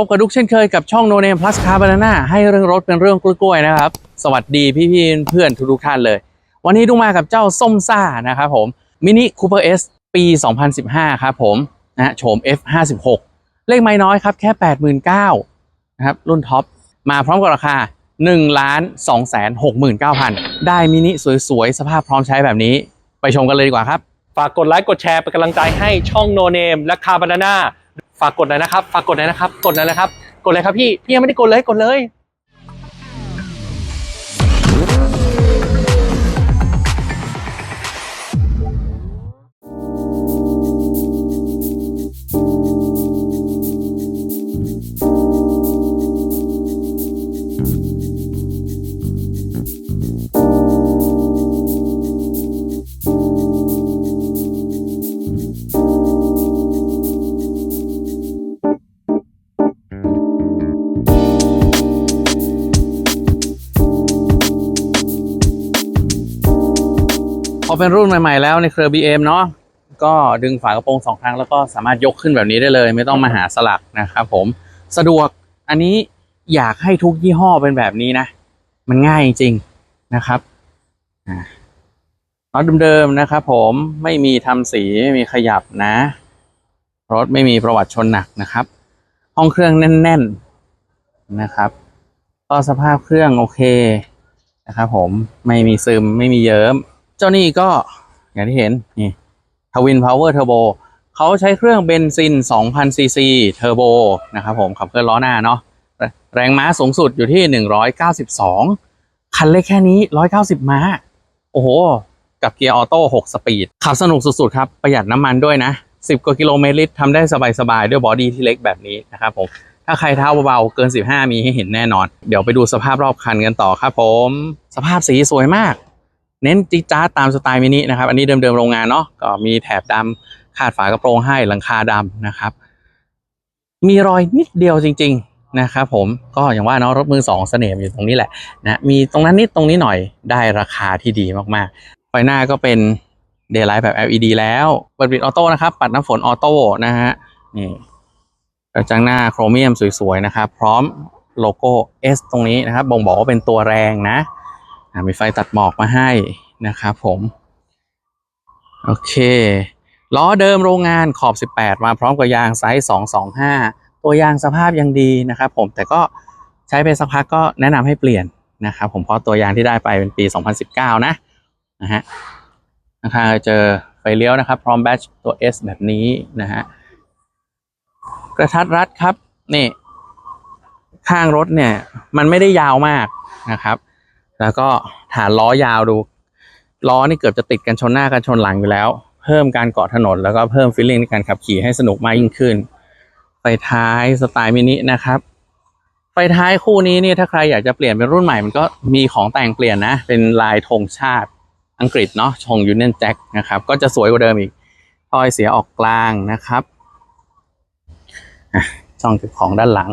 พบกับดุกเช่นเคยกับช่อง No Name Plus Car Banana ให้เรื่องรถเป็นเรื่องกล้วยๆนะครับ สวัสดีพี่ๆเพื่อนทุกท่านเลย วันนี้ดุกมากับเจ้าส้มซ่านะครับผมมินิคูเปอร์เอสปี 2015 ครับผมนะฮะโฉม F56 เลขไม่น้อยครับ แค่ 89,000นะครับ รุ่นท็อป มาพร้อมกับราคา 1,269,000 ได้มินิสวยๆ สภาพพร้อมใช้แบบนี้ ไปชมกันเลยดีกว่าครับ ฝากกดไลค์กดแชร์เป็นกำลังใจให้ช่องโนเนมและคาบานาน่า ฝากกดหน่อยนะครับ ฝากกดหน่อยนะครับ กดหน่อยนะครับ กดเลยครับพี่ พี่ยังไม่ได้กดเลย กดเลย พอเป็นรุ่นใหม่ๆแล้วในเครือ BM เนาะก็ดึงฝากระโปรงสองครั้งแล้วก็สามารถยกขึ้นแบบนี้ได้เลย ไม่ต้องมาหาสลักนะครับผมสะดวกอันนี้อยากให้ทุกยี่ห้อเป็นแบบนี้นะ มันง่ายจริงๆนะครับอ่าน็อตเดิมๆนะครับผมไม่มีทำสีไม่มีขยับนะ รถไม่มีประวัติชนหนักนะครับ ห้องเครื่องแน่น ๆนะครับก็สภาพเครื่องโอเคนะครับผมไม่มีซึมไม่มีเยิ้ม เจ้านี่ก็อย่างที่เห็นนี่ทวินพาวเวอร์เทอร์โบเขาใช้เครื่องเบนซิน 2,000 ซีซีเทอร์โบนะครับผมขับเคลื่อนล้อหน้าเนาะแรงม้าสูงสุดอยู่ที่ 192 คันเล็กแค่นี้ 190 ม้า โอ้โห กับเกียร์ออโต้ 6 สปีด ขับสนุกสุด ๆ ครับ ประหยัดน้ำมันด้วยนะ 10 กว่ากิโลเมตรลิตรทำได้สบาย ๆ ด้วยบอดี้ที่เล็กแบบนี้นะครับผม ถ้าใครเท้าเบา ๆ เกิน 15 มีให้เห็นแน่นอน เดี๋ยวไปดูสภาพรอบคันกันต่อครับผม สภาพสีสวยมาก เน้นจิ๊ดจ้าตามสไตล์มินินะครับ อันนี้เดิมๆโรงงานเนาะก็มีแถบดำคาดฝากระโปรงให้หลังคาดำนะครับ มีรอยนิดเดียวจริง ๆนะครับ ผมก็อย่างว่าเนาะรถมือสองเสน่ห์มันอยู่ตรงนี้แหละนะมีตรงนั้นนิดตรงนี้หน่อยได้ราคาที่ดีมากๆไฟหน้าก็เป็นเดย์ไลท์แบบ LED แล้วเปิดปิดออโต้นะครับ ปัดน้ำฝนออโต้นะฮะนี่กระจังหน้าโครเมียมสวยๆนะครับ พร้อมโลโก้ S ตรงนี้นะครับบ่งบอกว่าเป็นตัวแรงนะ มีไฟตัดหมอกมาให้นะครับผม โอเค ล้อเดิมโรงงานขอบ 18 มาพร้อมกับยางไซส์ 225 ตัวยางสภาพยังดีนะครับผมแต่ก็ใช้ไปสักพักก็แนะนำให้เปลี่ยนนะครับผมเพราะตัวยางที่ได้ไปเป็นปี 2019 นะนะฮะนะคะเจอไฟเลี้ยวนะครับ พร้อมแบตตัว S แบบนี้นะฮะกระทัดรัดครับนี่ข้างรถเนี่ยมันไม่ได้ยาวมากนะครับ แล้วก็ฐานล้อยาวดู ล้อนี่เกือบจะติดกันชนหน้ากันชนหลังอยู่แล้ว เพิ่มการเกาะถนนแล้วก็เพิ่มฟีลลิ่งในการขับขี่ให้สนุกมากยิ่งขึ้น ไฟท้ายสไตล์มินินะครับไฟท้ายคู่นี้นี่ถ้าใครอยากจะเปลี่ยนเป็นรุ่นใหม่มันก็มีของแต่งเปลี่ยนนะ เป็นลายธงชาติอังกฤษเนาะชงยูเนียนแจ็คนะครับก็จะสวยกว่าเดิมอีกถ้อยเสียออกกลางนะครับช่องเก็บของด้านหลัง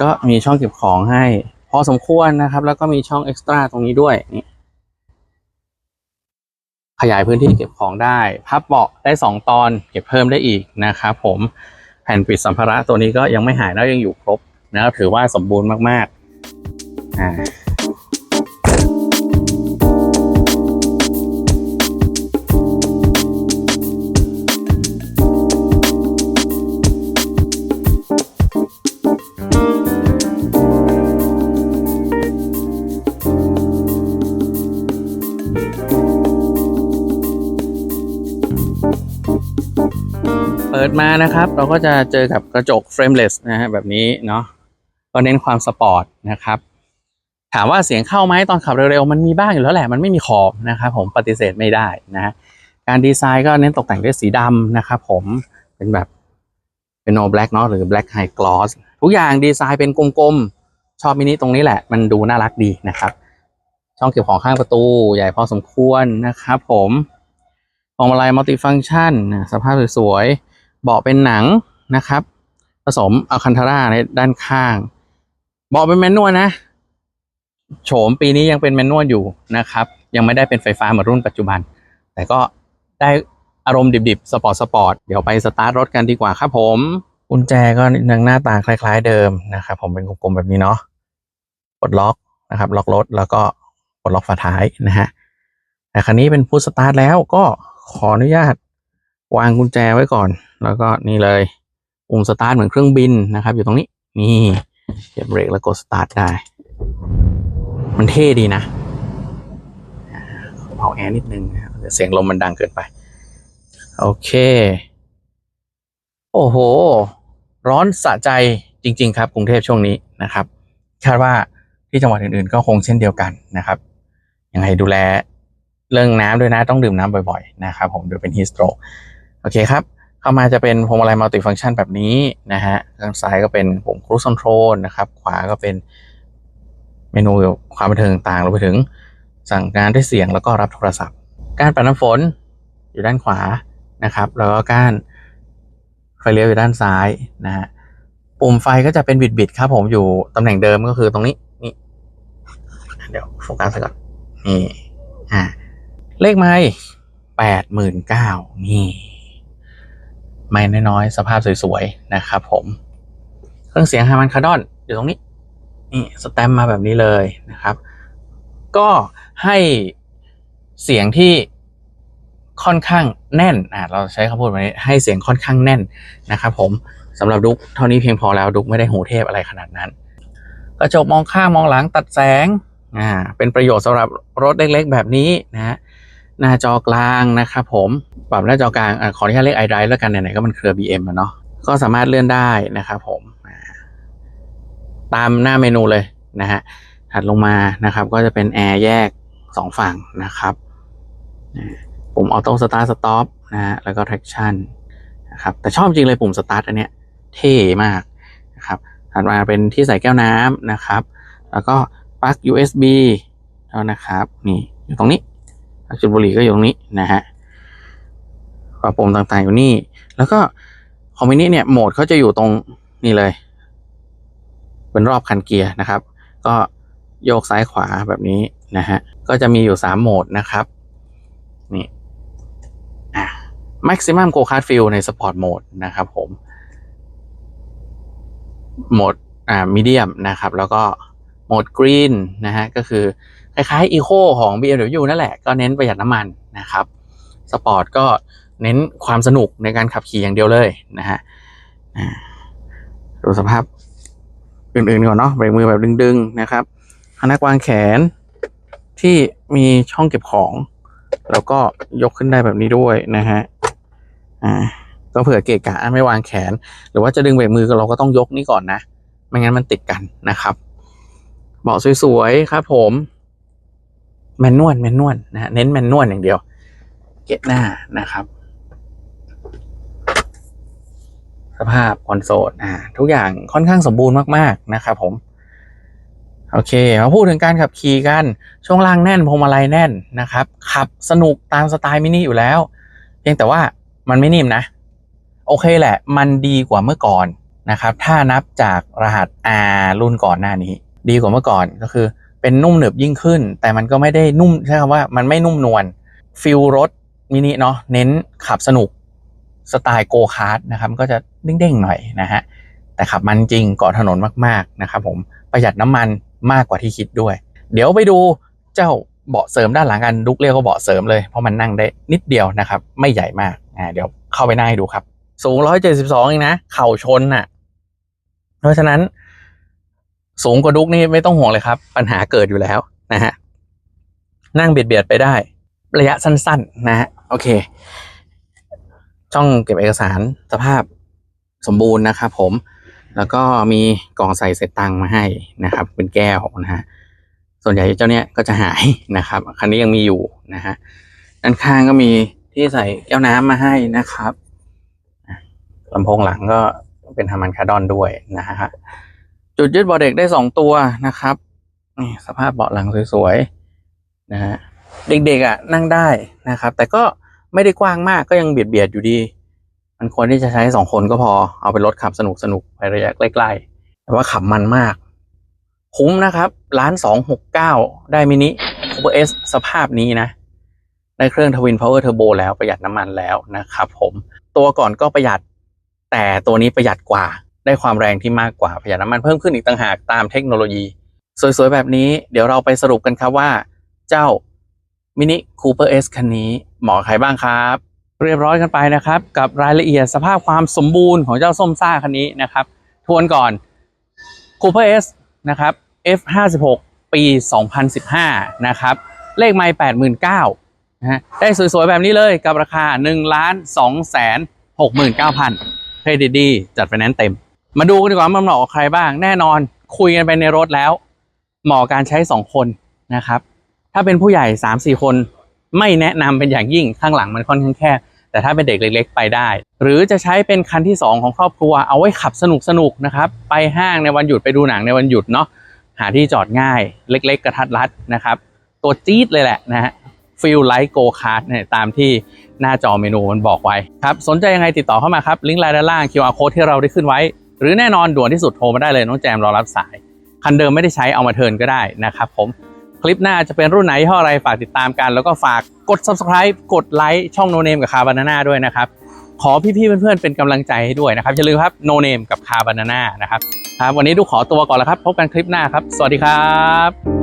ก็มีช่องเก็บของให้ พอสมควรนะครับ แล้วก็มีช่องเอ็กซ์ตร้าตรงนี้ด้วยนี่ขยายพื้นที่เก็บของได้ พับเบาะได้สองตอน เก็บเพิ่มได้อีกนะครับผมแผ่นปิดสัมภาระตัวนี้ก็ยังไม่หายแล้วยังอยู่ครบนะครับถือว่าสมบูรณ์มากๆอ่า ปิดมานะครับ เราก็จะเจอกับกระจกเฟรมเลสนะฮะแบบนี้เนาะก็เน้นความสปอร์ตนะครับ ถามว่าเสียงเข้าไหมตอนขับเร็วๆ มันมีบ้างอยู่แล้วแหละ มันไม่มีขอบนะครับผมปฏิเสธไม่ได้นะฮะการดีไซน์ก็เน้นตกแต่งด้วยสีดำนะครับผมเป็นแบบเป็น no black เนาะหรือ black high gloss ทุกอย่างดีไซน์เป็นกลมๆ ชอบมินิตรงนี้แหละ มันดูน่ารักดีนะครับ ช่องเก็บของข้างประตูใหญ่พอสมควรนะครับผมพวงมาลัยมัลติฟัง c t ชันสภาพสวยๆ เบาะเป็นหนังนะครับ ผสมอัลคันทาร่าในด้านข้าง เบาะเป็นแมนนวลนะ โฉมปีนี้ยังเป็นแมนนวลอยู่นะครับ ยังไม่ได้เป็นไฟฟ้าเหมือนรุ่นปัจจุบัน แต่ก็ได้อารมณ์ดิบๆ สปอร์ตสปอร์ต เดี๋ยวไปสตาร์ทรถกันดีกว่าครับผม กุญแจก็ยังหน้าตาคล้าย ๆ เดิมนะครับ ผมเป็นกลมๆแบบนี้เนาะปลดล็อกนะครับ ล็อกรถแล้วก็ปลดล็อกฝาท้ายนะฮะแต่คันนี้เป็นพุทสตาร์ทแล้วก็ขออนุญาต วางกุญแจไว้ก่อน แล้วก็นี่เลยปุ่มสตาร์ทเหมือนเครื่องบินนะครับ อยู่ตรงนี้ นี่เหยียบเบรกแล้วกดสตาร์ทได้ มันเท่ดีนะอ่าเผาแอร์นิดนึงนะครับเดี๋ยวเสียงลมมันดังเกินไป โอเค โอ้โห ร้อนสะใจจริง ๆ ครับ กรุงเทพช่วงนี้นะครับ คาดว่าที่จังหวัดอื่นๆ ก็คงเช่นเดียวกันนะครับ ยังไงดูแลเรื่องน้ำด้วยนะ ต้องดื่มน้ำบ่อย ๆ นะครับ ผมเดี๋ยวเป็นฮีสโตร โอเคครับ เข้ามาจะเป็นพวงมาลัยมัลติฟังก์ชันแบบนี้นะฮะข้างซ้ายก็เป็นปุ่มครู i คอนโทรลนะครับ ขวาก็เป็นเมนูความบันเทิงต่างรวมไปถึงสั่งงานด้วยเสียงแล้วก็รับโทรศัพท์ การปัดน้ำฝนอยู่ด้านขวานะครับ แล้วก็กานไฟเลี้ยวอยู่ด้านซ้ายนะฮะปุ่มไฟก็จะเป็นบิดๆครับผมอยู่ตำแหน่งเดิมก็คือตรงนี้นี่เดี๋ยวโฟกัสก่อนนี่อ่าเลขไม้แปดหมื่นเก้านี่ ไม่น้อยๆ สภาพสวยๆ นะครับผม เครื่องเสียงฮามันคารดอนอยู่ตรงนี้ นี่สแตมมาแบบนี้เลยนะครับ ก็ให้เสียงที่ค่อนข้างแน่นอ่าเราใช้คำพูดแบบนี้ให้เสียงค่อนข้างแน่นนะครับผมสำหรับดุกเท่านี้เพียงพอแล้วดุกไม่ได้หูเทพอะไรขนาดนั้น กระจกมองข้างมองหลังตัดแสงอ่าเป็นประโยชน์สำหรับรถเล็กๆแบบนี้นะฮะ หน้าจอกลางนะครับผมปรับหน้าจอกลางอขออนุญาตเรียก iDrive แล้วกันไหนๆก็มันเครือ BM อะเนาะก็สามารถเลื่อนได้นะครับผมตามหน้าเมนูเลยนะฮะถัดลงมานะครับ ก็จะเป็นแอร์แยกสองฝั่งนะครับอ่าปุ่ม Auto Start Stop นะฮะแล้วก็ Traction นะครับแต่ชอบจริงเลยปุ่ม Start อันเนี้ยเท่มากนะครับถัดมาเป็นที่ใส่แก้วน้ำนะครับ แล้วก็ปลั๊ก USB แล้วนะครับ นี่อยู่ตรงนี้ จุดบุหรี่ก็อยู่ตรงนี้นะฮะฝาปุ่มต่างๆอยู่นี่ แล้วก็คอมมินิเนี่ยโหมดเขาจะอยู่ตรงนี่เลย เป็นรอบคันเกียร์นะครับ ก็โยกซ้ายขวาแบบนี้นะฮะ ก็จะมีอยู่สามโหมดนะครับ นี่อะ maximum go kart feel ใน sport mode นะครับผม โหมดอ่า medium นะครับ แล้วก็โหมด green นะฮะ ก็คือ คล้ายๆ Eco ของ BMW นั่นแหละก็เน้นประหยัดน้ำมันนะครับสปอร์ตก็เน้นความสนุกในการขับขี่อย่างเดียวเลยนะฮะดูสภาพอื่นๆก่อนเนาะเบรกมือแบบดึงๆนะครับพนักวางแขนที่มีช่องเก็บของ แล้วก็ยกขึ้นได้แบบนี้ด้วยนะฮะอ่าก็เผื่อเกะกะไม่วางแขน หรือว่าจะดึงเบรกมือเราก็ต้องยกนี่ก่อนนะ ไม่งั้นมันติดกันนะครับ เบาะสวยๆครับผม แมนนวลแมนนวลนะฮะเน้นแมนนวลอย่างเดียว เกตหน้านะครับ สภาพคอนโซลอ่าทุกอย่างค่อนข้างสมบูรณ์มากๆนะครับผม โอเคมาพูดถึงการขับขี่กัน ช่วงล่างแน่นพวงมาลัยแน่นนะครับ ขับสนุกตามสไตล์มินิอยู่แล้ว เพียงแต่ว่ามันไม่นิ่มนะ โอเคแหละ มันดีกว่าเมื่อก่อนนะครับ ถ้านับจากรหัส R รุ่นก่อนหน้านี้ ดีกว่าเมื่อก่อนก็คือ เป็นนุ่มหนึบยิ่งขึ้น แต่มันก็ไม่ได้นุ่มใช่คำว่ามันไม่นุ่มนวลฟิลรถมินิเนาะเน้นขับสนุกสไตล์โกคาร์ดนะครับก็จะเด้งๆหน่อยนะฮะแต่ขับมันจริงเกาะถนนมากๆนะครับผมประหยัดน้ำมันมากกว่าที่คิดด้วย เดี๋ยวไปดูเจ้าเบาะเสริมด้านหลังกันดุกเรียกว่าเบาะเสริมเลยเพราะมันนั่งได้นิดเดียวนะครับ ไม่ใหญ่มากอ่าเดี๋ยวเข้าไปนั่งให้ดูครับ สูง 172เองนะ เข่าชนน่ะ เพราะฉะนั้น สูงกว่าดุกนี่ไม่ต้องห่วงเลยครับ ปัญหาเกิดอยู่แล้วนะฮะนั่งเบียดเบียดไปได้ ระยะสั้น ๆ นะฮะโอเค ช่องเก็บเอกสารสภาพสมบูรณ์นะครับผม แล้วก็มีกล่องใส่เศษตังค์มาให้นะครับ เป็นแก้วนะฮะส่วนใหญ่เจ้าเนี้ยก็จะหายนะครับ คันนี้ยังมีอยู่นะฮะด้านข้างก็มีที่ใส่แก้วน้ำมาให้นะครับลำโพงหลังก็เป็นฮามันคาดอนด้วยนะฮะ จุดยึดเบาะเด็กได้สองตัวนะครับนี่สภาพเบาะหลังสวยๆนะฮะเด็กๆอะนั่งได้นะครับ แต่ก็ไม่ได้กว้างมากก็ยังเบียดเบียดๆอยู่ดี มันควรที่จะใช้สองคนก็พอเอาไปรถขับสนุกสนุกๆไประยะใกล้ๆแต่ว่าขับมันมาก คุ้มนะครับล้านสองหกเก้าได้มินิคูเปอร์เอสสภาพนี้นะ ได้เครื่องทวินพาวเวอร์เทอร์โบแล้วประหยัดน้ำมันแล้วนะครับผมตัวก่อนก็ประหยัดแต่ตัวนี้ประหยัดกว่า ได้ความแรงที่มากกว่าประหยัดน้ำมันเพิ่มขึ้นอีกต่างหากตามเทคโนโลยี สวยๆ แบบนี้เดี๋ยวเราไปสรุปกันครับว่า เจ้ามินิคูเปอร์เอสคันนี้เหมาะใครบ้างครับ เรียบร้อยกันไปนะครับ กับรายละเอียดสภาพความสมบูรณ์ของเจ้าส้มซ่าคันนี้นะครับ ทวนก่อน Cooper S นะครับ F56 ปี 2015 นะครับ เลขไมล์89,000นะฮะได้สวยๆ แบบนี้เลยกับราคา1ล้าน2แสน69,000 เครดิตดี จัดไฟแนนซ์เต็ม มาดูกันดีกว่ามันเหมาะกับใครบ้าง แน่นอนคุยกันไปในรถแล้ว เหมาะการใช้2คนนะครับ ถ้าเป็นผู้ใหญ่3-4คน ไม่แนะนำเป็นอย่างยิ่งข้างหลังมันค่อนข้างแคบแต่ถ้าเป็นเด็กเล็ก ๆ ไปได้ หรือจะใช้เป็นคันที่ 2 ของครอบครัว เอาไว้ขับสนุกๆนะครับ ไปห้างในวันหยุดไปดูหนังในวันหยุดเนาะหาที่จอดง่ายเล็ก ๆ กระทัดรัดนะครับ ตัวจี๊ดเลยแหละนะฮะฟิลไลท์โกคาร์ดเนี่ยตามที่หน้าจอเมนูมันบอกไว้ครับ สนใจยังไงติดต่อเข้ามาครับ ลิงก์ไลน์ด้านล่าง QR code ที่เราได้ขึ้นไว้ หรือแน่นอนด่วนที่สุดโทรมาได้เลยน้องแจมรอรับสาย คันเดิมไม่ได้ใช้เอามาเทิร์นก็ได้นะครับผมคลิปหน้าจะเป็นรุ่นไหนห่ออะไรฝากติดตามกัน แล้วก็ฝากกด subscribe กดไลค์ช่องโนเนมกับคาบานาน่าด้วยนะครับ ขอพี่ๆเพื่อนๆเป็นกำลังใจให้ด้วยนะครับอย่าลืมครับโนเนมกับคาบานาน่านะครับครับวันนี้ดูขอตัวก่อนแล้วครับ พบกันคลิปหน้าครับ สวัสดีครับ